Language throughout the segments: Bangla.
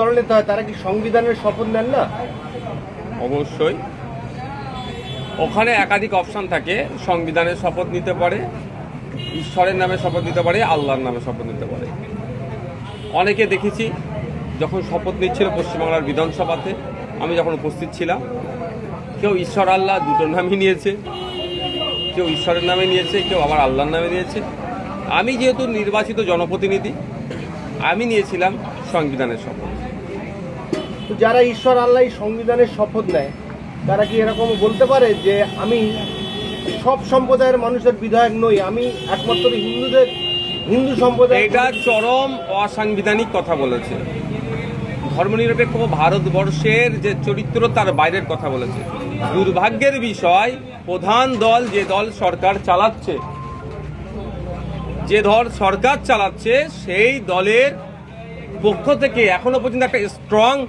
দলনেতা হয় তারা কি সংবিধানের শপথ নেন না? অবশ্যই। ওখানে একাধিক অপশন থাকে। সংবিধানের শপথ নিতে পারে, ঈশ্বরের নামে শপথ নিতে পারে, আল্লাহর নামে শপথ নিতে পারে। অনেকে দেখেছি, যখন শপথ নিচ্ছিল পশ্চিমবাংলার বিধানসভাতে, আমি যখন উপস্থিত ছিলাম, কেউ ঈশ্বর আল্লাহ দুটো নামই নিয়েছে, কেউ ঈশ্বরের নামে নিয়েছে, কেউ আবার আল্লাহর নামে নিয়েছে। আমি যেহেতু নির্বাচিত জনপ্রতিনিধি, আমি নিয়েছিলাম সংবিধানের শপথ। তো যারা ঈশ্বর আল্লাহ সংবিধানের শপথ নেয় তারা কি এরকম বলতে পারে যে আমি সব সম্প্রদায়ের মানুষের বিধায়ক নই আমি একমাত্র হিন্দুদের হিন্দু সম্প্রদায় এটা চরম অসাংবিধানিক কথা বলেছে। ধর্মনিরপেক্ষ ভারতবর্ষের যে চরিত্র তার বাইরের কথা বলেছে। দুর্ভাগ্যের বিষয় প্রধান দল যে দল সরকার চালাচ্ছে যে দল সরকার চালাচ্ছে সেই দলের পক্ষ থেকে এখনও পর্যন্ত একটা স্ট্রং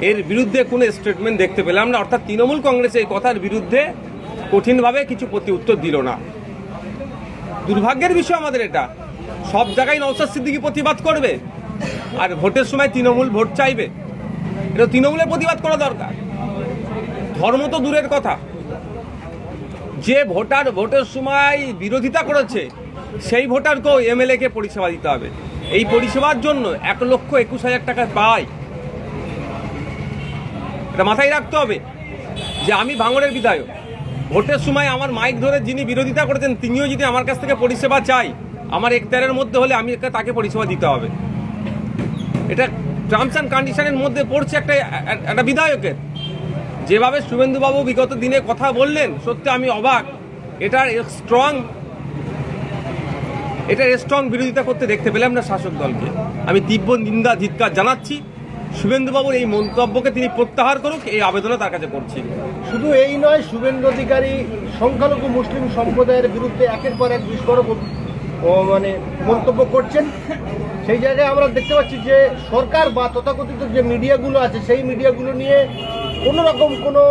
এর বিরুদ্ধে কোনো স্টেটমেন্ট দেখতে পেলাম না। অর্থাৎ তৃণমূল কংগ্রেস এই কথার বিরুদ্ধে কঠিনভাবে কিছু প্রতি উত্তর দিল না। দুর্ভাগ্যের বিষয় আমাদের এটা। সব জায়গায় নৌসাদ সিদ্দিকি প্রতিবাদ করবে আর ভোটের সময় তৃণমূল ভোট চাইবে। এটা তৃণমূলের প্রতিবাদ করা দরকার। ধর্ম তো দূরের কথা। যে ভোটার ভোটের সময় বিরোধিতা করেছে, সেই ভোটারকেও এমএলএ কে পরিষেবা দিতে হবে। এই পরিষেবার জন্য এক লক্ষ একুশ হাজার টাকা পায় এটা মাথায় রাখতে হবে যে আমি ভাঙড়ের বিধায়ক। ভোটের সময় আমার মাইক ধরে যিনি বিরোধিতা করেছেন, তিনিও যদি আমার কাছ থেকে পরিষেবা চাই, আমার একতারের মধ্যে হলে আমি তাকে পরিষেবা দিতে হবে। এটা টার্মস অ্যান্ড কন্ডিশনের মধ্যে পড়ছে একটা একটা বিধায়কের। যেভাবে শুভেন্দুবাবু বিগত দিনে কথা বললেন, সত্যি আমি অবাক। এটার স্ট্রং এটার স্ট্রং বিরোধিতা করতে দেখতে পেলাম না শাসক দলকে। আমি তীব্র নিন্দা, ধিৎকার জানাচ্ছি। শুভেন্দুবাবুর এই মন্তব্যকে তিনি প্রত্যাহার করুক, এই আবেদনও তার কাছে করছি শুধু এই নয়, শুভেন্দু অধিকারী সংখ্যালঘু মুসলিম সম্প্রদায়ের বিরুদ্ধে একের পর এক বিস্ফোরক মানে মন্তব্য করছেন। সেই জায়গায় আমরা দেখতে পাচ্ছি যে সরকার বা তথাকথিত যে মিডিয়াগুলো আছে, সেই মিডিয়াগুলো নিয়ে কোনো রকম কোনো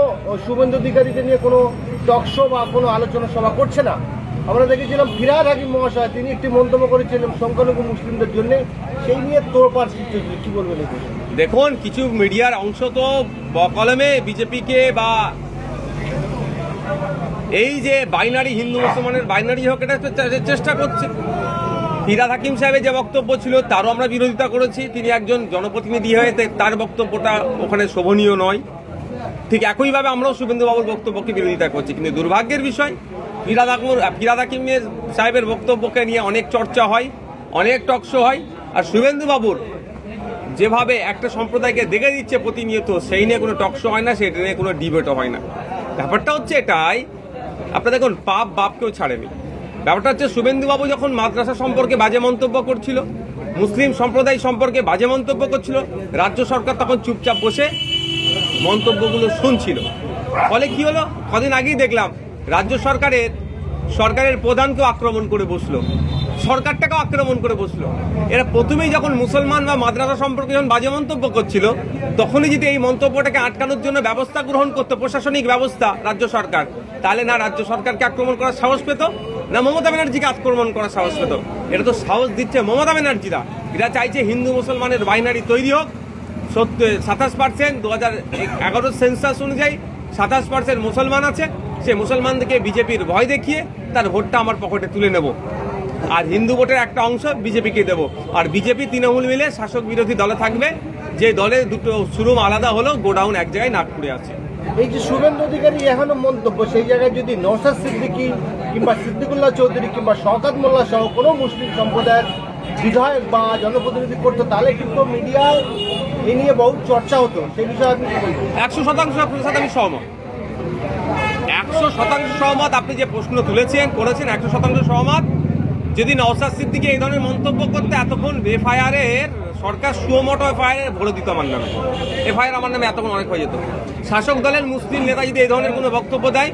শুভেন্দু অধিকারীকে নিয়ে কোনো টকশো বা কোনো আলোচনা সভা করছে না। আমরা দেখেছিলাম ফিরাদ হাকিম মহাশয়, তিনি একটি মন্তব্য করেছিলেন সংখ্যালঘু মুসলিমদের জন্য। সেই নিয়ে তোড়পাড় সৃষ্টি হয়েছিল। কি বলবেন দেখুন, কিছু মিডিয়ার অংশ তো বকলমে বিজেপিকে বা এই যে বাইনারি হিন্দু মুসলমানের বাইনারি হোক, এটা চেষ্টা করছে। ফিরাদ হাকিম সাহেবের যে বক্তব্য ছিল, তারও আমরা বিরোধিতা করেছি। তিনি একজন জনপ্রতিনিধি হয়ে তার বক্তব্যটা ওখানে শোভনীয় নয়। ঠিক একইভাবে আমরাও শুভেন্দুবাবুর বক্তব্যকে বিরোধিতা করছি। কিন্তু দুর্ভাগ্যের বিষয় ফিরাদ হাকিম ফিরাদ হাকিমের সাহেবের বক্তব্যকে নিয়ে অনেক চর্চা হয়, অনেক টকশো হয়। আর শুভেন্দুবাবুর যেভাবে একটা সম্প্রদায়কে দেখে দিচ্ছে প্রতিনিয়ত, সেই নিয়ে কোনো টকশো হয় না সেটা নিয়ে কোনো ডিবেটও হয় না। ব্যাপারটা হচ্ছে এটাই, আপনারা দেখুন, পাপ বাপকেও ছাড়েনি। ব্যাপারটা হচ্ছে শুভেন্দুবাবু যখন মাদ্রাসা সম্পর্কে বাজে মন্তব্য করছিল, মুসলিম সম্প্রদায় সম্পর্কে বাজে মন্তব্য করছিল, রাজ্য সরকার তখন চুপচাপ বসে মন্তব্যগুলো শুনছিল। ফলে কি হলো? কদিন আগেই দেখলাম রাজ্য সরকারের সরকারের প্রধানকেও আক্রমণ করে বসল। সরকারটাকেও আক্রমণ করে বসল। এরা প্রথমেই যখন মুসলমান বা মাদ্রাসা সম্পর্কে যখন বাজে মন্তব্য করছিল, তখনই যদি এই মন্তব্যটাকে আটকানোর জন্য ব্যবস্থা গ্রহণ করতো প্রশাসনিক ব্যবস্থা রাজ্য সরকার, তাহলে না রাজ্য সরকারকে আক্রমণ করার সাহস পেত? না মমতা ব্যানার্জিকে আক্রমণ করার সাহস পেত? এটা তো সাহস দিচ্ছে মমতা ব্যানার্জিরা। এরা চাইছে হিন্দু মুসলমানের বাইনারি তৈরি হোক। সত্য সাতাশ পার্সেন্ট, দু হাজার সেন্সাস অনুযায়ী সাতাশ পার্সেন্ট মুসলমান আছে। সে মুসলমানদেরকে বিজেপির ভয় দেখিয়ে তার ভোটটা আমার পকেটে তুলে নেব। আর হিন্দু ভোটের একটা অংশ বিজেপিকে দেব। আর বিজেপি তৃণমূল মিলে শাসক বিরোধী দলে থাকবে। যে দলে দুটো শুরুম আলাদা হলো গোডাউন এক জায়গায় নাগপুরে আছে। এই যে শুভেন্দু অধিকারী এখনও মন্তব্য সেই জায়গায় যদি নৌসাদ সিদ্দিকী কিংবা সিদ্দিকুল্লাহ চৌধুরী কিংবা শওকাত মোল্লা সহ কোনো মুসলিম সম্প্রদায়ের বিধায়ক বা জনপ্রতিনিধি করতো তাহলে কিন্তু মিডিয়ায় এ নিয়ে বহু চর্চা হতো। সেই বিষয়ে আপনি একশো শতাংশ আপনার সাথে আমি সহমত। একশো শতাংশ সহমত আপনি যে প্রশ্ন তুলেছেন, করেছেন, একশো শতাংশ সহমত। যদি নওসাদ সিদ্দিকে এই ধরনের মন্তব্য করতে এতক্ষণ এফআইআরের সরকার সুমোটো এফআইআর ভরে দিত আমার নামে। এফআইআর আমার নামে এতক্ষণ অনেক হয়ে যেত। শাসক দলের মুসলিম নেতা যদি এই ধরনের কোনো বক্তব্য দেয়।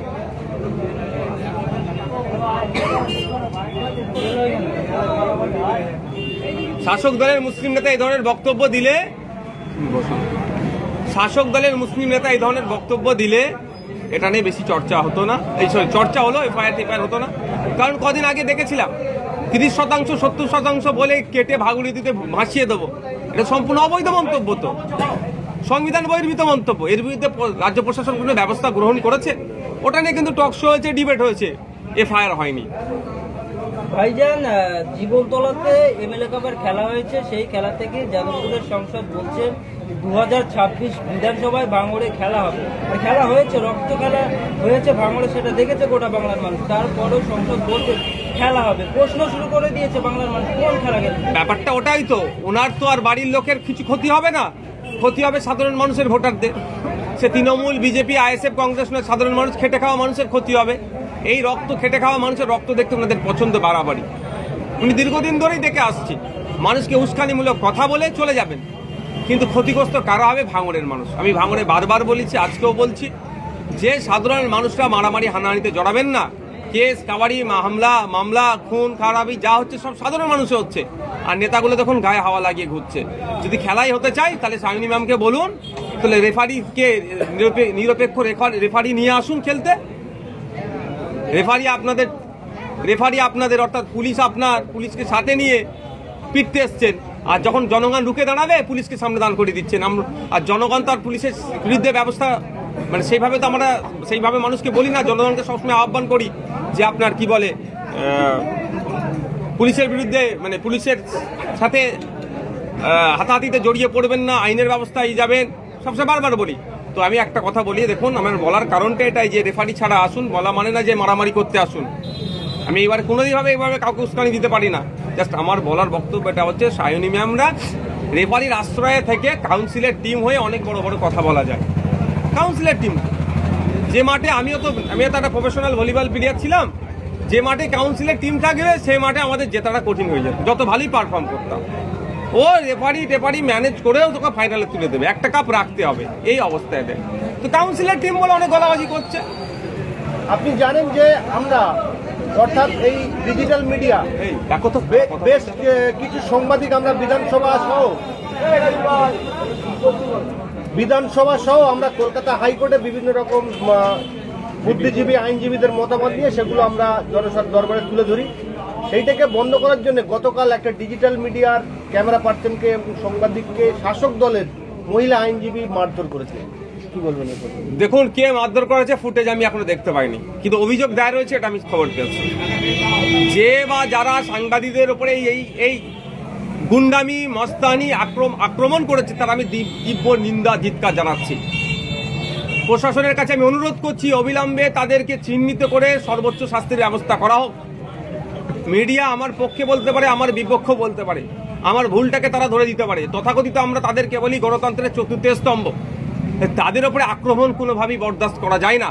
শাসক দলের মুসলিম নেতা এই ধরনের বক্তব্য দিলে শাসক দলের মুসলিম নেতা এই ধরনের বক্তব্য দিলে এটা নিয়ে বেশি চর্চা হতো না। এই সরি চর্চা হলো এফআইআর টিফআইআর হতো না। কারণ কদিন আগে দেখেছিলাম, তিরিশ শতাংশ, সত্তর শতাংশ বলে কেটে ভাগুড়ি দিতে ভাসিয়ে দেবো। এটা সম্পূর্ণ অবৈধ মন্তব্য তো। সংবিধান বহির্ভূত মন্তব্য। এর বিরুদ্ধে রাজ্য প্রশাসন কোনো ব্যবস্থা গ্রহণ করেছে? ওটা নিয়ে কিন্তু টক শো হয়েছে ডিবেট হয়েছে। এফআইআর হয়নি। ভাইজান জীবনতলাতে এমএলএ কাপের খেলা হয়েছে। সেই খেলা থেকে যাদবপুরের সংসদ বলছে দু হাজার ছাব্বিশ বিধানসভায় ভাঙড়ে খেলা হবে। খেলা হয়েছে, রক্ত খেলা হয়েছে ভাঙড়ে, সেটা দেখেছে গোটা বাংলার মানুষ। তারপরেও সংসদ বলছে, খেলা হবে। প্রশ্ন শুরু করে দিয়েছে বাংলার মানুষ, কোন খেলা খেলবে ব্যাপারটা ওটাই তো। ওনার তো আর বাড়ির লোকের কিছু ক্ষতি হবে না। ক্ষতি হবে সাধারণ মানুষের ভোটারদের। সে তৃণমূল, বিজেপি, আইএসএফ, কংগ্রেস সাধারণ মানুষ, খেটে খাওয়া মানুষের ক্ষতি হবে। এই রক্ত খেটে খাওয়া মানুষের রক্ত দেখতে ওনাদের পছন্দ বাড়াবাড়ি। উনি দীর্ঘদিন ধরেই দেখে আসছি। মানুষকে উস্কানিমূলক কথা বলে চলে যাবেন। কিন্তু ক্ষতিগ্রস্ত কারা হবে? ভাঙড়ের মানুষ। আমি ভাঙড়ে বারবার বলেছি, আজকেও বলছি, যে সাধারণ মানুষরা মারামারি হানাহানিতে জড়াবেন না। কেস, কাবাড়ি হামলা, মামলা, খুন, খারাপি, যা হচ্ছে সব সাধারণ মানুষে হচ্ছে। আর নেতাগুলো তখন গায়ে হাওয়া লাগিয়ে ঘুরছে। যদি খেলাই হতে চাই, তাহলে সায়নী ম্যামকে বলুন, তাহলে রেফারিকে নিরপে- নিরপেক্ষ রেফারি নিয়ে আসুন খেলতে। রেফারি আপনাদের রেফারি আপনাদের, অর্থাৎ পুলিশ আপনার, পুলিশকে সাথে নিয়ে পিটতে এসছেন। আর যখন জনগণ রুখে দাঁড়াবে, পুলিশকে সামনে দান করে দিচ্ছেন। আমরা আর জনগণ তার পুলিশের বিরুদ্ধে ব্যবস্থা মানে সেইভাবে তো আমরা সেইভাবে মানুষকে বলি না, জনগণকে সবসময় আহ্বান করি যে আপনার কি বলে পুলিশের বিরুদ্ধে মানে পুলিশের সাথে হাতাহাতিতে জড়িয়ে পড়বেন না, আইনের ব্যবস্থায় যাবেন। সবসময় বারবার বলি। তো আমি একটা কথা বলি, দেখুন, আমার বলার কারণটা এটাই যে রেফারি ছাড়া আসুন, বলা মানে না যে মারামারি করতে আসুন। আমি এবার কোনোদিনভাবে এইভাবে কাউকে উস্কানি দিতে পারি না। জাস্ট আমার বলার বক্তব্য এটা হচ্ছে, সায়নী ম্যামরা রেফারির আশ্রয়ে থেকে কাউন্সিলের টিম হয়ে অনেক বড় বড় কথা বলা যায়। কাউন্সিলের টিম। যে মাঠে আমিও তো আমিও তো একটা প্রফেশনাল ভলিবল প্লেয়ার ছিলাম, যে মাঠে কাউন্সিলের টিম থাকবে সেই মাঠে আমাদের জেতাটা কঠিন হয়ে যেত যত ভালোই পারফর্ম করতাম। ও রেফারি টেফারি ম্যানেজ করেও তোকে ফাইনালে তুলে দেবে। একটা কাপ রাখতে হবে। এই অবস্থায় তো কাউন্সিলের টিম বলে অনেক গলাবাজি করছে। আপনি জানেন যে আমরা অর্থাৎ এই ডিজিটাল মিডিয়া তো বেশ কিছু সাংবাদিক আমরা বিধানসভা সহ বিধানসভা সহ আমরা কলকাতা হাইকোর্টে বিভিন্ন রকম বুদ্ধিজীবী আইনজীবীদের মতামত দিয়ে সেগুলো আমরা জনসার দরবারে তুলে ধরি। সেইটাকে বন্ধ করার জন্য গতকাল একটা ডিজিটাল মিডিয়ার ক্যামেরা পার্সনকে সাংবাদিককে শাসক দলের মহিলা আইনজীবী মারধর করেছে। বলবেন দেখুন, কে মারধর করেছে ফুটেজ আমি এখনও দেখতে পাইনি। কিন্তু অভিযোগ দায়ের হয়েছে, এটা আমি খবর পেয়েছি। যে বা যারা সাংবাদিকদের উপরে এই- এই গুন্ডামি, মস্তানি, আক্রম আক্রমণ করেছে, তার আমি তীব- তীব্র নিন্দা ধিৎকার জানাচ্ছি। প্রশাসনের কাছে আমি অনুরোধ করছি, অবিলম্বে তাদেরকে চিহ্নিত করে সর্বোচ্চ শাস্তির ব্যবস্থা করা হোক। মিডিয়া আমার পক্ষে বলতে পারে, আমার বিপক্ষ বলতে পারে। আমার ভুলটাকে তারা ধরে দিতে পারে। তথাকথিত আমরা তাদেরকে বলি গণতন্ত্রের চতুর্থ স্তম্ভ। তাদের ওপরে আক্রমণ কোনোভাবেই বরদাস্ত করা যায় না।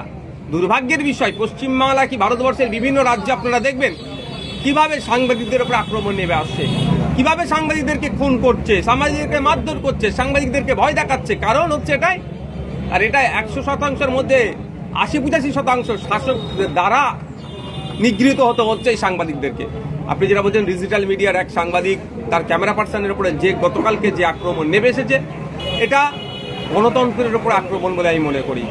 দুর্ভাগ্যের বিষয়, পশ্চিমবাংলা কি ভারতবর্ষের বিভিন্ন রাজ্যে আপনারা দেখবেন? কীভাবে সাংবাদিকদের ওপরে আক্রমণ নেমে আসছে? কীভাবে সাংবাদিকদেরকে খুন করছে, সাংবাদিকদেরকে মারধর করছে, সাংবাদিকদেরকে ভয় দেখাচ্ছে? কারণ হচ্ছে এটাই। আর এটা একশো শতাংশের মধ্যে আশি পঁচাশি শতাংশ শাসক দ্বারা নিগৃহীত হতে হচ্ছে এই সাংবাদিকদেরকে। আপনি যেটা বলছেন ডিজিটাল মিডিয়ার এক সাংবাদিক, তার ক্যামেরা পার্সনের উপরে যে গতকালকে যে আক্রমণ নেমে এসেছে, এটা গণতন্ত্রের উপর আক্রমণ বলে আমি মনে করি।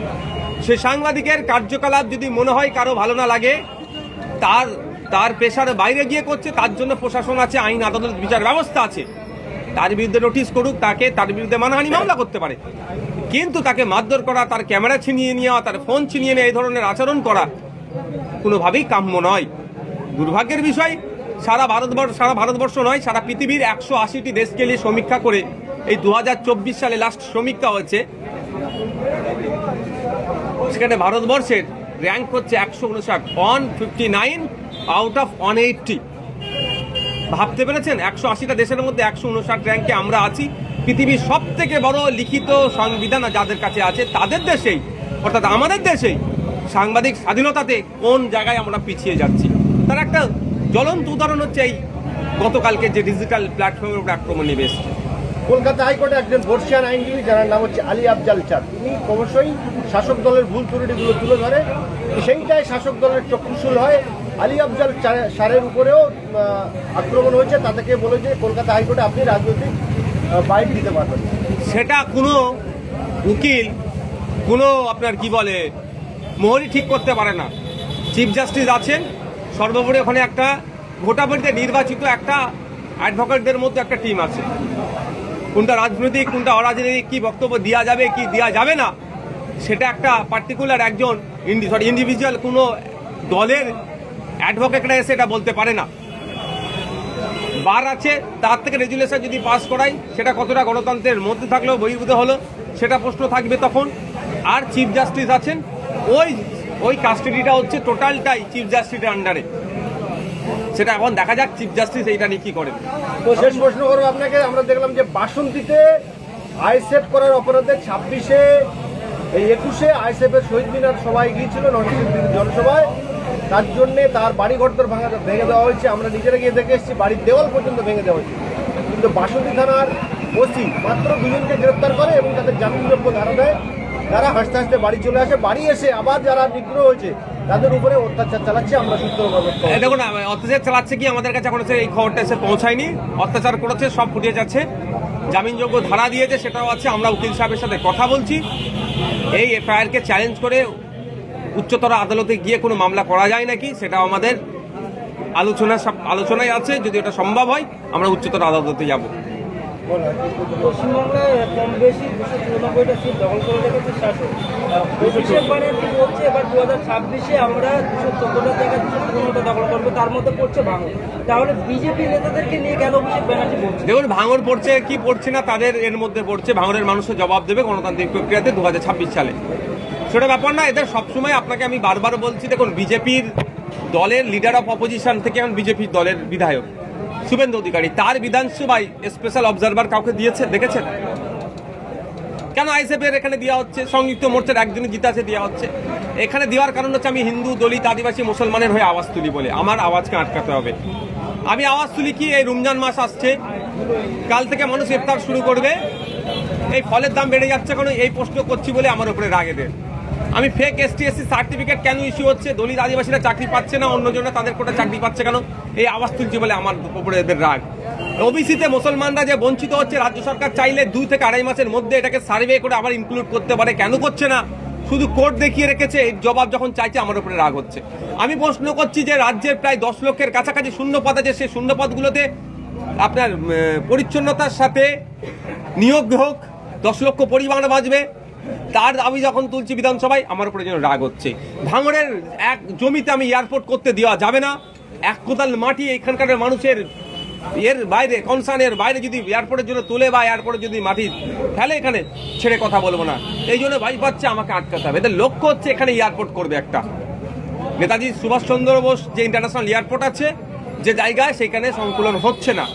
সে সাংবাদিকের কার্যকলাপ যদি মনে হয় কারও ভালো না লাগে, তার তার পেশার বাইরে গিয়ে করছে, তার জন্য প্রশাসন আছে, আইন, আদালত, বিচার ব্যবস্থা আছে। তার বিরুদ্ধে নোটিশ করুক, তাকে, তার বিরুদ্ধে মানহানি মামলা করতে পারে। কিন্তু তাকে মারধর করা, তার ক্যামেরা ছিনিয়ে নেওয়া, তার ফোন ছিনিয়ে নেওয়া, এই ধরনের আচরণ করা কোনোভাবেই কাম্য নয়। দুর্ভাগ্যের বিষয় সারা ভারতবর্ষ সারা ভারতবর্ষ নয়, সারা পৃথিবীর একশো আশিটি দেশকে নিয়ে সমীক্ষা করে এই দু হাজার চব্বিশ সালে লাস্ট সমীক্ষা হয়েছে। সেখানে ভারতবর্ষের র্যাঙ্ক হচ্ছে একশো উনষাট one fifty nine out of one eighty ভাবতে পেরেছেন? একশো আশিটা দেশের মধ্যে একশো উনষাট র্যাঙ্কে আমরা আছি। পৃথিবীর সব থেকে বড় লিখিত সংবিধান যাদের কাছে আছে, তাদের দেশেই, অর্থাৎ আমাদের দেশেই সাংবাদিক স্বাধীনতাতে কোন জায়গায় আমরা পিছিয়ে যাচ্ছি? তার একটা জ্বলন্ত উদাহরণ হচ্ছে এই গতকালকে যে ডিজিটাল প্ল্যাটফর্মের উপর আক্রমণ নেমে এসেছে। কলকাতা হাইকোর্টে একজন বর্ষিয়ান আইনজীবী যার নাম হচ্ছে আলী আফজাল চাঁদ তিনি অবশ্যই শাসক দলের ভুল ত্রুটিগুলো তুলে ধরে। সেইটাই শাসক দলের চক্ষুশূল হয়। আলী আফজাল সারের উপরেও আক্রমণ হয়েছে। তাদেরকে বলে যে কলকাতা হাইকোর্টে আপনি রাজনৈতিক বাইট দিতে পারবেন সেটা কোনো উকিল কোনো আপনার কি বলে মোহরি ঠিক করতে পারে না। চিফ জাস্টিস আছেন সর্বোপরি ওখানে একটা ভোটাভুটিতে নির্বাচিত একটা অ্যাডভোকেটদের মধ্যে একটা টিম আছে। কোনটা রাজনৈতিক, কোনটা অরাজনৈতিক, কি বক্তব্য দেওয়া যাবে, কি দেওয়া যাবে না, সেটা একটা পার্টিকুলার একজন ইন্ডি সরি ইন্ডিভিজুয়াল কোনো দলের অ্যাডভোকেটরা এসে এটা বলতে পারে না। বার আছে, তার থেকে রেজুলেশন যদি পাস করাই, সেটা কতটা গণতন্ত্রের মধ্যে থাকলেও বহির্ভূত হলো, সেটা প্রশ্ন থাকবে তখন। আর চিফ জাস্টিস আছেন, ওই ওই কাস্টাডিটা হচ্ছে টোটালটাই চিফ জাস্টিসের আন্ডারে সেটা এখন দেখা যাক চিফ জাস্টিস এইটা নিয়ে কি করেন তো শেষ প্রশ্ন করব আপনাকে, আমরা দেখলাম যে বাসন্তীতে আইসেফ করার অপরাধে ছাব্বিশে, এই একুশে আইসেফের শহীদ মিনার সবাই গিয়েছিল নরসিংদীর জনসভায়। তার জন্য তার বাড়ি ঘরদর ভাঙা, ভেঙে দেওয়া হয়েছে। আমরা নিজেরা গিয়ে দেখে এসেছি, বাড়ির দেওয়াল পর্যন্ত ভেঙে দেওয়া হয়েছে। কিন্তু বাসন্তী থানার ওসি মাত্র দুজনকে গ্রেপ্তার করে এবং তাদের জামিনযোগ্য ধারা দেয়। তারা হাসতে হাসতে বাড়ি চলে আসে, বাড়ি এসে আবার যারা নিগ্রহ হয়েছে, তাদের উপরে অত্যাচার চালাচ্ছে, আমরা এই দেখুন, অত্যাচার চালাচ্ছে কি আমাদের কাছে এখন এই খবরটা এসে পৌঁছায়নি। অত্যাচার করেছে, সব ফুটিয়ে যাচ্ছে। জামিনযোগ্য ধারা দিয়েছে, সেটাও আছে, আমরা উকিল সাহেবের সাথে কথা বলছি। এই এফআইআরকে চ্যালেঞ্জ করে উচ্চতর আদালতে গিয়ে কোনো মামলা করা যায় নাকি সেটা আমাদের আলোচনা আলোচনায় আছে, যদি ওটা সম্ভব হয়, আমরা উচ্চতর আদালতে যাব। পশ্চিমবাংলায় কম বেশি দুশো এবার দু হাজার ছাব্বিশে আমরা দুশো তার মধ্যে পড়ছে তাহলে বিজেপি নেতাদেরকে নিয়ে দেখুন ভাঙর পড়ছে, কি পড়ছে না তাদের এর মধ্যে পড়ছে ভাঙরের মানুষের জবাব দেবে গণতান্ত্রিক প্রক্রিয়াতে দু হাজার ছাব্বিশ সালে। সেটা ব্যাপার না এদের সবসময় আপনাকে আমি বারবার বলছি, দেখুন, বিজেপির দলের লিডার অফ অপোজিশন থেকে এখন বিজেপির দলের বিধায়ক। শুভেন্দু অধিকারী, তার বিধানসভায় স্পেশাল অবজারভার কাউকে দিয়েছে, দেখেছেন? কেন আইসেফের এখানে দেওয়া হচ্ছে? সংযুক্ত মোর্চার একজনই জিতে আছে, দেওয়া হচ্ছে। এখানে দেওয়ার কারণ হচ্ছে আমি হিন্দু, দলিত, আদিবাসী, মুসলমানের হয়ে আওয়াজ তুলি বলে। আমার আওয়াজকে আটকাতে হবে। আমি আওয়াজ তুলি কি, এই রমজান মাস আসছে। কাল থেকে মানুষ ইফতার শুরু করবে। এই ফলের দাম বেড়ে যাচ্ছে কেন? এই প্রশ্ন করছি বলে আমার উপরে রাগে দেয় আমি ফেক এসটি এসসি সার্টিফিকেট কেন ইস্যু হচ্ছে? দলিত আদিবাসীরা চাকরি পাচ্ছে না, অন্যজনরা তাদের কোটা চাকরি পাচ্ছে কেন? এই আওয়াজ তুলছে বলে আমার উপরে এদের রাগ। ওবিসিতে মুসলমানরা যে বঞ্চিত হচ্ছে, রাজ্য সরকার চাইলে দুই থেকে আড়াই মাসের মধ্যে এটাকে সার্ভে করে আবার ইনক্লুড করতে পারে। কেন করছে না? শুধু কোর্ট দেখিয়ে রেখেছে এই জবাব যখন চাইছে, আমার উপরে রাগ হচ্ছে। আমি প্রশ্ন করছি যে রাজ্যের প্রায় দশ লক্ষের কাছাকাছি শূন্যপদ আছে, সেই শূন্যপদগুলোতে আপনার পরিচ্ছন্নতার সাথে নিয়োগ হোক, দশ লক্ষ পরিমাণ বাঁচবে তার দাবি যখন তুলছি বিধানসভায়, আমার উপরে যেন রাগ হচ্ছে। ভাঙড়ের এক জমিতে আমি এয়ারপোর্ট করতে দেওয়া যাবে না। এক কোদাল মাটি এখানকার মানুষের এর বাইরে কনসার্নের বাইরে যদি এয়ারপোর্টের জন্য তুলে বা এয়ারপোর্টে যদি মাটি ফেলে এখানে, ছেড়ে কথা বলব না। এই জন্য ভাই পাচ্ছে, আমাকে আটকাতে হবে। এদের লক্ষ্য হচ্ছে এখানে এয়ারপোর্ট করবে একটা। নেতাজি সুভাষচন্দ্র বোস যে ইন্টারন্যাশনাল এয়ারপোর্ট আছে, যে জায়গায় সেখানে সংকুলন হচ্ছে না।